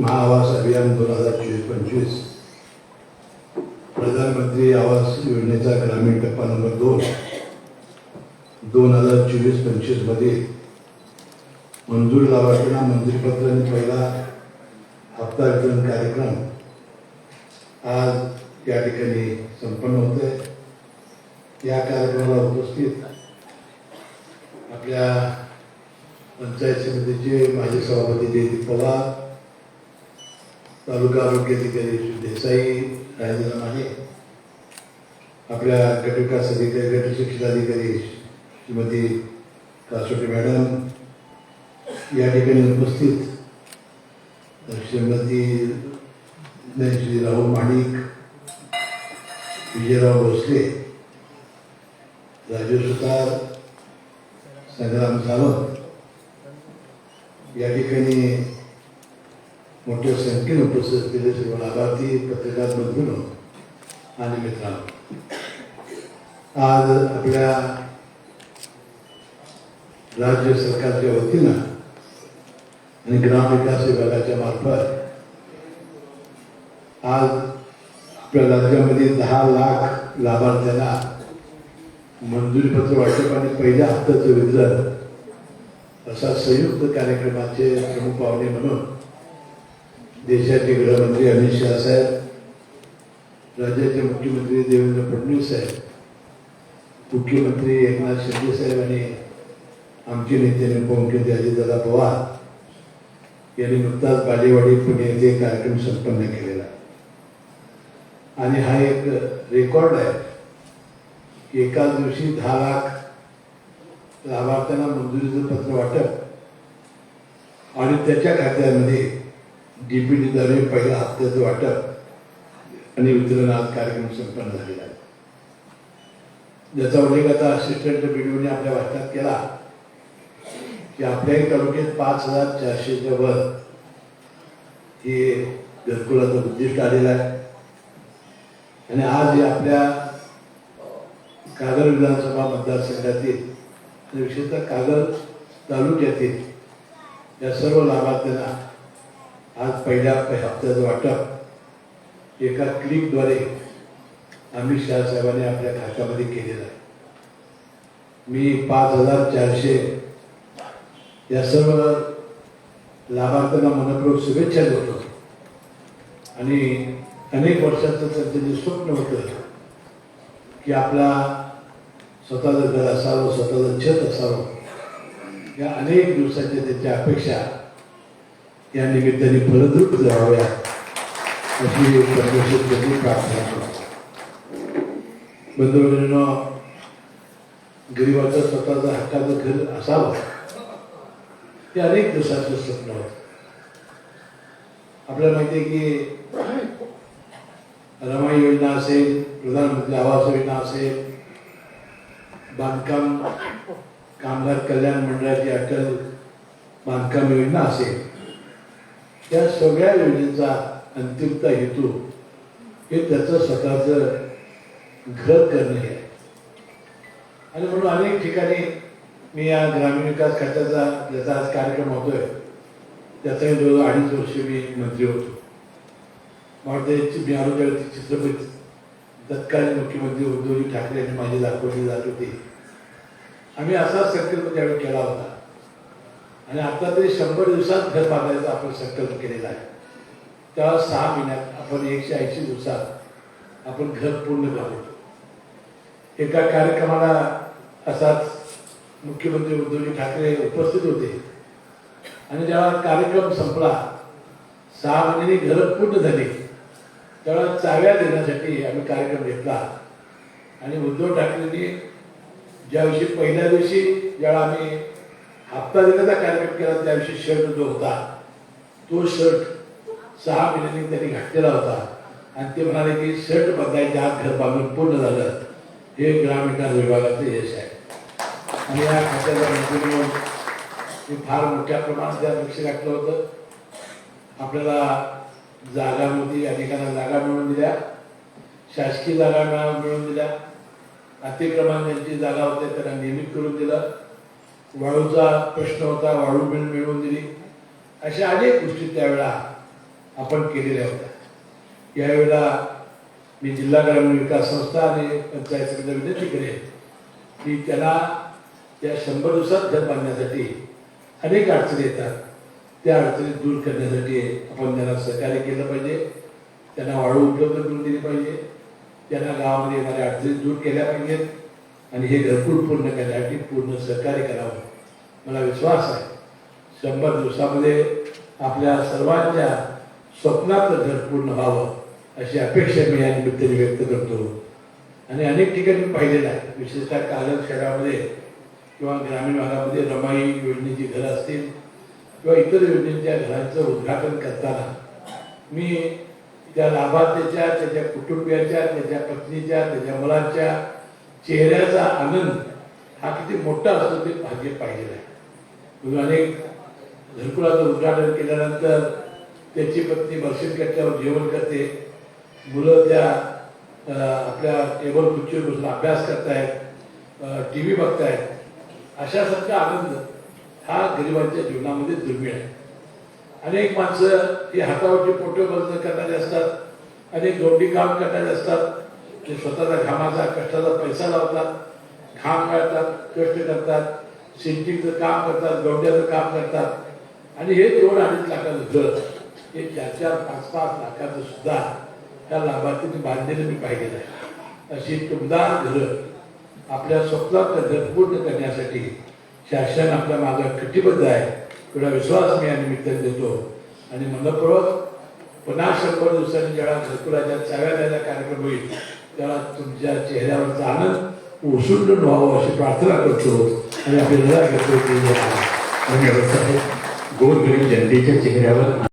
महाआवास अभियान दोन हजार चोवीस पंचवीस. प्रधानमंत्री आवास योजनेचा ग्रामीण टप्पा नंबर दोन. दोन हजार चोवीस पंचवीसमध्ये मंजूर लाभार्थ्यांना मंजुरीपत्र आणि पहिला हप्ता वितरण कार्यक्रम आज या ठिकाणी संपन्न होत आहे या कार्यक्रमाला उपस्थित आपल्या पंचायत समितीचे माजी सभापती जयदीप पवार तालुका आरोग्य अधिकारी श्री देसाई राजेंद्र आहे. आपल्या गटविकास अधिकारी गट शिक्षणाधिकारी श्रीमती कासोटे मॅडम या ठिकाणी उपस्थित. श्रीमती नाही, श्री राहुल माणिक विजयराव भोसले राजू सुतार संग्राम सावंत या ठिकाणी मोठ्या संख्येने उपस्थित केले सर्व लाभार्थी पत्रकार बंधूंनो आणि मित्रांनो आज आपल्या राज्य सरकारच्या वतीनं आणि ग्रामविकास विभागाच्या मार्फत आज आपल्या राज्यामध्ये दहा लाख लाभार्थ्यांना मंजुरीपत्र वाटप आणि पहिल्या हप्त्याचं वितरण असा संयुक्त कार्यक्रमाचे प्रमुख पाहुणे म्हणून देशाचे गृहमंत्री अमित शहा साहेब राज्याचे मुख्यमंत्री देवेंद्र फडणवीस साहेब मुख्यमंत्री एकनाथ शिंदे साहेब आणि आमचे नेते आणि उपमुख्यमंत्री अजितदादा पवार यांनी नुकताच बालेवाडी पुणे येथे कार्यक्रम संपन्न केलेला. आणि हा एक रेकॉर्ड आहे की एकाच दिवशी दहा लाख लाभार्थ्यांना मंजुरीचं पत्र वाटप आणि त्याच्या खात्यामध्ये डीपीटीद्वारे पहिला हप्त्याचं वाटप आणि वितरण आज कार्यक्रम संपन्न झालेला आहे. ज्याचा उल्लेख आता असिस्टंट बीडीओने आपल्या वाटपात केला. की आपल्याही तालुक्यात पाच हजार चारशेच्या वर हे घरकुलाचं उद्दिष्ट आलेलं आहे. आणि आज हे आपल्या कागल विधानसभा मतदारसंघातील आणि विशेषतः कागल तालुक्यातील या सर्व लाभार्थ्यांना आज पहिल्या हप्त्याचं वाटप. एका क्लिकद्वारे अमित शहा साहेबांनी आपल्या खात्यामध्ये केलेलं आहे. मी पाच हजार चारशे या सर्व लाभार्थ्यांना मनपूर्वक शुभेच्छा देतो. आणि अनेक वर्षाचं त्यांचं जे स्वप्न होतं की आपला स्वतःचं घर असावं स्वतःचं छत असावं या अनेक दिवसाच्या त्यांच्या अपेक्षा या निमित्ताने फलद्रूप जाव्या अशी परमेश्वर प्रार्थना करतो. बंधूंनो गरीबाचं स्वतःचं हक्काचं घर असावं. ते अनेक दिवसाचं स्वप्न होतं. आपल्याला माहिती आहे की रमाई योजना असेल प्रधानमंत्री आवास योजना असेल बांधकाम कामगार कल्याण मंडळाची अटल बांधकाम योजना असेल त्या सगळ्या योजनेचा अंतिमता हेतू हे त्याचं स्वतःचं घर करणे आहे. आणि म्हणून अनेक ठिकाणी मी या ग्रामीण विकास खात्याचा ज्याचा आज कार्यक्रम होतोय त्याचाही जवळजवळ अडीच वर्ष मी मंत्री होतो. वाटते मी आरोग्य चित्रपट तत्कालीन मुख्यमंत्री उद्धवजी ठाकरे यांनी माझी दाखवली जात होती. आम्ही असा संकल्प त्यावेळी केला होता. आणि आता तरी शंभर दिवसात घर बांधायचा आपण संकल्प केलेला आहे. तेव्हा सहा महिन्यात आपण एकशे ऐंशी दिवसात आपण घर पूर्ण करतो एका कार्यक्रमाला असाच मुख्यमंत्री उद्धवजी ठाकरे उपस्थित होते. आणि जेव्हा कार्यक्रम संपला सहा महिन्यांनी घरं पूर्ण झाली. तेव्हा चाव्या देण्यासाठी आम्ही कार्यक्रम घेतला. आणि उद्धव ठाकरेंनी ज्या दिवशी पहिल्या दिवशी ज्यावेळा आम्ही आत्ता देण्याचा कार्यक्रम केला त्याविषयी शर्ट जो होता तो शर्ट सहा महिन्यांनी त्यांनी घातलेला होता. आणि ते म्हणाले की शर्ट बदलायच्या आत घर बांधून पूर्ण झालं. हे ग्रामविकास विभागाचं यश आहे. आणि या खात्याला मंत्री म्हणून मी फार मोठ्या प्रमाणात त्या लक्ष घातलं होतं. आपल्याला जागामध्ये अनेकांना जागा मिळवून दिल्या. शासकीय जागा मिळून मिळवून दिल्या. अतिक्रमण ज्यांची जागा होत्या त्यांना नियमित करून दिलं. वाळूचा प्रश्न होता वाळू मिळ मिळवून दिली. अशा अनेक गोष्टी त्यावेळा आपण केलेल्या होत्या. यावेळेला मी जिल्हा ग्रामीण विकास संस्था आणि पंचायत समितीला विनंती करेन की त्याला या शंभर दिवसात घर बांधण्यासाठी अनेक अडचणी येतात. त्या अडचणी दूर करण्यासाठी आपण त्यांना सहकार्य केलं पाहिजे. त्यांना वाळू उपलब्ध करून दिली पाहिजे. त्यांना गावामध्ये येणाऱ्या अडचणी दूर केल्या पाहिजेत. आणि हे घरकुल पूर्ण करण्यासाठी पूर्ण सहकार्य करावं. मला विश्वास आहे. शंभर दिवसामध्ये आपल्या सर्वांच्या स्वप्नातलं घर पूर्ण व्हावं अशी अपेक्षा मी या निमित्ताने व्यक्त करतो. आणि अनेक ठिकाणी पाहिलेलं आहे. विशेषतः कागद शहरामध्ये किंवा ग्रामीण भागामध्ये रमाई योजनेची घरं असतील किंवा इतर योजनेच्या घरांचं उद्घाटन करताना मी त्या लाभार्थ्याच्या त्याच्या कुटुंबियाच्या त्याच्या पत्नीच्या त्याच्या मुलांच्या चेहऱ्याचा आनंद हा किती मोठा असतो ते भाग्य पाहिजे आहे. म्हणून अनेक घरकुलाचं उद्घाटन केल्यानंतर त्याची पत्नी बक्षीस कट्ट्यावर जेवण करते. मुलं त्या आपल्या टेबल खुर्चीवर बसून अभ्यास करतायत टी व्ही बघतायत. अशासारखा आनंद हा गरिबांच्या जीवनामध्ये दुर्मिळ आहे. अनेक माणसं ही हातावरची पोटे बंद करणारे असतात. अनेक दोंडी काम करणारे असतात. ते स्वतःचा घामाचा कष्टाचा पैसा लावतात घाम काढतात कष्ट करतात सिंचिंगचं काम करतात गवड्याचं काम करतात. आणि हे दोन अडीच लाखाचं घर हे चार चार पाच पाच लाखाचं सुद्धा त्या लाभार्थीने बांधलेलं मी पाहिलेलं आहे अशी तुमदार घरं आपल्या स्वप्नातलं घर पूर्ण करण्यासाठी शासन आपल्या मागे कटिबद्ध आहे. एवढा विश्वास मी या निमित्ताने देतो. आणि मनपूर्वक पुन्हा शंभर दिवसांनी जेव्हा घरकुलाच्या चाव्या द्यायचा कार्यक्रम होईल त्याला तुमच्या चेहऱ्यावरचा आनंद उसुंडून व्हावं अशी प्रार्थना करतो आणि आपली रजा करतो की धन्यवाद साहेब. गोरगरीब जनतेच्या चेहऱ्यावर